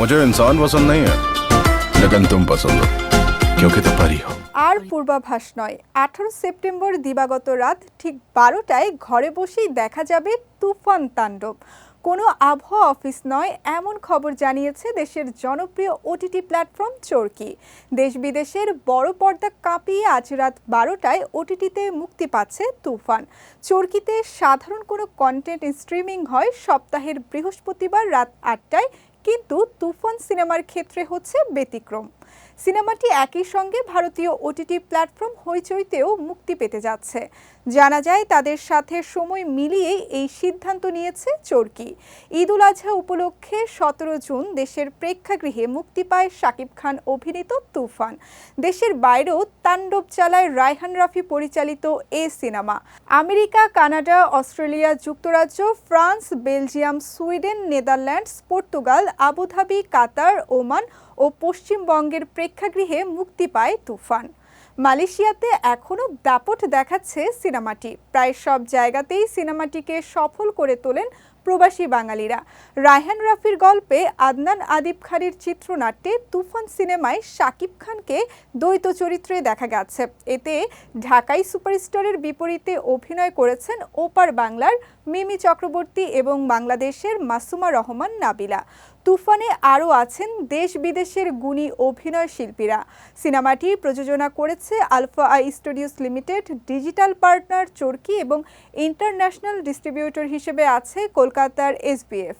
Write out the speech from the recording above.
मुझे इंसान पसंद नहीं है लेकिन तुम पसंद हो क्योंकि तुम परी हो আর পূর্বাভাস নয় আঠারো সেপ্টেম্বর দিবাগত রাত ঠিক বারোটায় ঘরে বসেই দেখা যাবে তুফান তাণ্ডব কোনো আবহাওয়া অফিস নয় এমন খবর জানিয়েছে দেশের জনপ্রিয় ওটিটি প্ল্যাটফর্ম চরকি দেশ বিদেশের বড় পর্দা কাঁপিয়ে আজ রাত বারোটায় ওটিটিতে মুক্তি পাচ্ছে তুফান চরকিতে সাধারণ কোনো কন্টেন্ট স্ট্রিমিং হয় সপ্তাহের বৃহস্পতিবার রাত আটটায় কিন্তু তুফান সিনেমার ক্ষেত্রে হচ্ছে ব্যতিক্রম। সিনেমাটি একই সঙ্গে ভারতীয় ওটিটি প্ল্যাটফর্ম হইচইতেও মুক্তি পেতে যাচ্ছে। জানা যায় তাদের সাথে সময় মিলিয়ে এই সিদ্ধান্ত নিয়েছে চরকি। ঈদ উল আজহা উপলক্ষে সতেরো জুন দেশের প্রেক্ষাগৃহে মুক্তি পায় শাকিব খান অভিনীত তুফান। দেশের বাইরেও তাণ্ডব চালায় রায়হান রাফি পরিচালিত এ সিনেমা। আমেরিকা, কানাডা, অস্ট্রেলিয়া, যুক্তরাজ্য, France, Belgium, Sweden, Netherlands, Portugal Abu Dhabi, Qatar, Oman ও পশ্চিমবঙ্গের প্রেক্ষাগৃহে মুক্তি পায় তুফান। মালয়েশিয়াতে এখনও দাপট দেখাচ্ছে সিনেমাটি। প্রায় সব জায়গাতেই সিনেমাটিকে সফল করে তোলেন প্রবাসী বাঙালিরা। রায়হান রাফির গল্পে আদনান আদিব খানের চিত্রনাট্যে তুফান সিনেমায় শাকিব খানকে দ্বৈত চরিত্রে দেখা গেছে। এতে ঢাকাই সুপারস্টারের বিপরীতে অভিনয় করেছেন ওপার বাংলার মিমি চক্রবর্তী এবং বাংলাদেশের মাসুমা রহমান নাবিলা। তুফানে আরও আছেন দেশ বিদেশের গুণী অভিনয় শিল্পীরা। সিনেমাটি প্রযোজনা করেছে Alpha I studios limited, digital partner Chorki এবং ইন্টারন্যাশনাল ডিস্ট্রিবিউটর হিসেবে আছে কলকাতার এসবিএফ